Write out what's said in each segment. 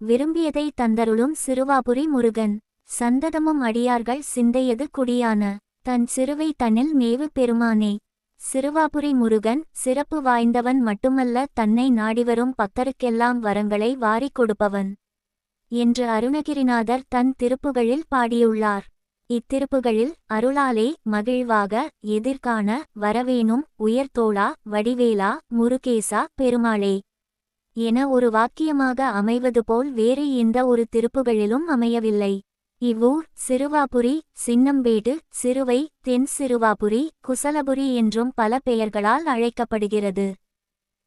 விரும்பியதை தந்தருளும் சிறுவாபுரி முருகன். சந்ததமும் அடியார்கள் சிந்தையது குடியான. தன் சிறுவை தன்னில் மேவு பெருமானே சிறுவாபுரி முருகன் சிறப்பு வாய்ந்தவன் மட்டுமல்ல தன்னை நாடிவரும் பக்தருக்கெல்லாம் வரங்களை வாரிக் கொடுப்பவன். என்று அருணகிரிநாதர் தன் திருப்புகழில் பாடியுள்ளார். இத்திருப்புகளில் அருளாலே மகிழ்வாக எதிர்காண வரவேணும் உயர்தோளா வடிவேலா முருகேசா பெருமாளே. என ஒரு வாக்கியமாக அமைவது போல் வேறு எந்த ஒரு திருப்புகளிலும் அமையவில்லை. இவ்வூர் சிறுவாபுரி சின்னம்பேடு சிறுவை தென் சிறுவாபுரி குசலபுரி என்றும் பல பெயர்களால் அழைக்கப்படுகிறது.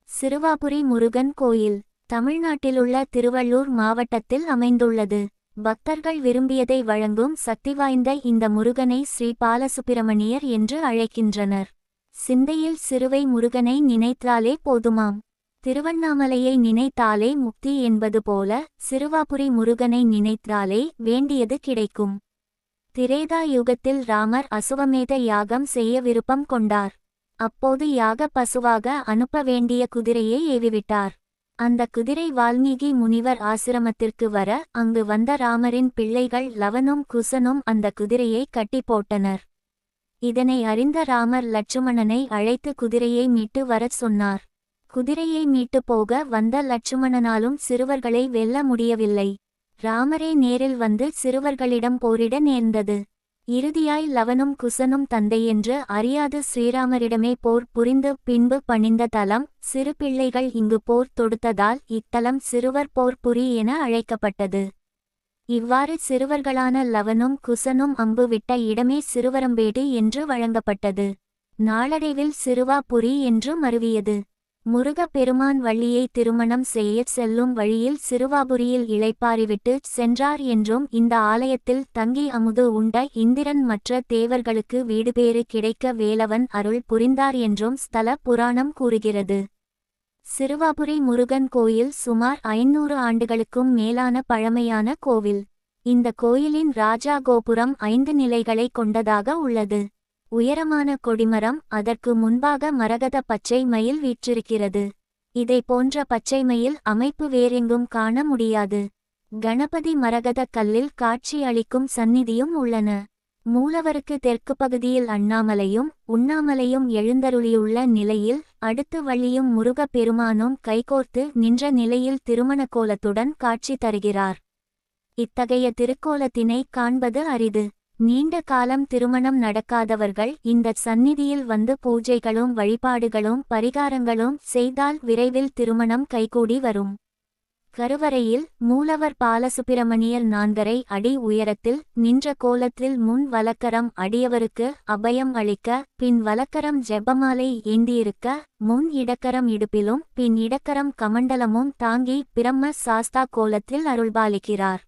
சிறுவாபுரி முருகன் கோயில் தமிழ்நாட்டிலுள்ள திருவள்ளூர் மாவட்டத்தில் அமைந்துள்ளது. பக்தர்கள் விரும்பியதை வழங்கும் சக்தி வாய்ந்த இந்த முருகனை ஸ்ரீ பாலசுப்பிரமணியர் என்று அழைக்கின்றனர். சிந்தையில் சிறுவை முருகனை நினைத்தாலே போதுமாம். திருவண்ணாமலையை நினைத்தாலே முக்தி என்பது போல சிறுவாபுரி முருகனை நினைத்தாலே வேண்டியது கிடைக்கும். திரேதா யுகத்தில் ராமர் அசுவமேத யாகம் செய்ய விருப்பம் கொண்டார். அப்போது யாக பசுவாக அனுப்ப வேண்டிய குதிரையை ஏவிவிட்டார். அந்த குதிரை வால்மீகி முனிவர் ஆசிரமத்திற்கு வர அங்கு வந்த ராமரின் பிள்ளைகள் லவனும் குசனும் அந்த குதிரையை கட்டி போட்டனர். இதனை அறிந்த ராமர் லட்சுமணனை அழைத்து குதிரையை மீட்டு வரச் சொன்னார். குதிரையை மீட்டு போக வந்த லட்சுமணனாலும் சிறுவர்களை வெல்ல முடியவில்லை. ராமரே நேரில் வந்து சிறுவர்களிடம் போரிட நேர்ந்தது. இறுதியாய் லவனும் குசனும் தந்தை என்று அறியாது ஸ்ரீராமரிடமே போர் புரிந்து பின்பு பணிந்த தலம் சிறு பிள்ளைகள் இங்கு போர் தொடுத்ததால் இத்தலம் சிறுவர் போர் புரி என அழைக்கப்பட்டது. இவ்வாறு சிறுவர்களான லவனும் குசனும் அம்பு விட்ட இடமே சிறுவரம்பேடு என்று வழங்கப்பட்டது. நாளடைவில் சிறுவாபுரி என்று மருவியது. முருகப் பெருமான் வள்ளியை திருமணம் செய்யச் செல்லும் வழியில் சிறுவாபுரியில் இளைப்பாறிவிட்டு சென்றார் என்றும் இந்த ஆலயத்தில் தங்கி அமுது உண்ட இந்திரன் மற்ற தேவர்களுக்கு வீடுபேறு கிடைக்க வேலவன் அருள் புரிந்தார் என்றும் ஸ்தல புராணம் கூறுகிறது. சிறுவாபுரி முருகன் கோயில் சுமார் ஐநூறு ஆண்டுகளுக்கும் மேலான பழமையான கோவில். இந்த கோயிலின் ராஜா கோபுரம் ஐந்து நிலைகளை கொண்டதாக உள்ளது. உயரமான கொடிமரம் அதற்கு முன்பாக மரகத பச்சை மயில் வீற்றிருக்கிறது. இதை போன்ற பச்சை மயில் அமைப்பு வேறெங்கும் காண முடியாது. கணபதி மரகத கல்லில் காட்சி அளிக்கும் சந்நிதியும் உள்ளன. மூலவருக்கு தெற்கு பகுதியில் அண்ணாமலையும் உண்ணாமலையும் எழுந்தருளியுள்ள நிலையில் அடுத்து வள்ளியும் முருகப் பெருமானும் கைகோர்த்து நின்ற நிலையில் திருமண கோலத்துடன் காட்சி தருகிறார். இத்தகைய திருக்கோலத்தினை காண்பது அரிது. நீண்ட காலம் திருமணம் நடக்காதவர்கள் இந்த சந்நிதியில் வந்து பூஜைகளும் வழிபாடுகளும் பரிகாரங்களும் செய்தால் விரைவில் திருமணம் கைகூடி வரும். கருவறையில் மூலவர் பாலசுப்பிரமணியர் நான்கரை அடி உயரத்தில் நின்ற கோலத்தில் முன் வலக்கரம் அடியவருக்கு அபயம் அளிக்க பின் வலக்கரம் ஜெபமாலை ஏந்தியிருக்க முன் இடக்கரம் இடுப்பிலும் பின் இடக்கரம் கமண்டலமும் தாங்கி பிரம்ம சாஸ்தா கோலத்தில் அருள்பாலிக்கிறார்.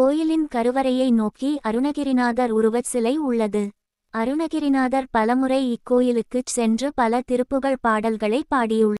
கோயிலின் கருவறையை நோக்கி அருணகிரிநாதர் உருவச் சிலை உள்ளது. அருணகிரிநாதர் பலமுறை இக்கோயிலுக்குச் சென்று பல திருப்புகழ் பாடல்களை பாடியுள்ளார்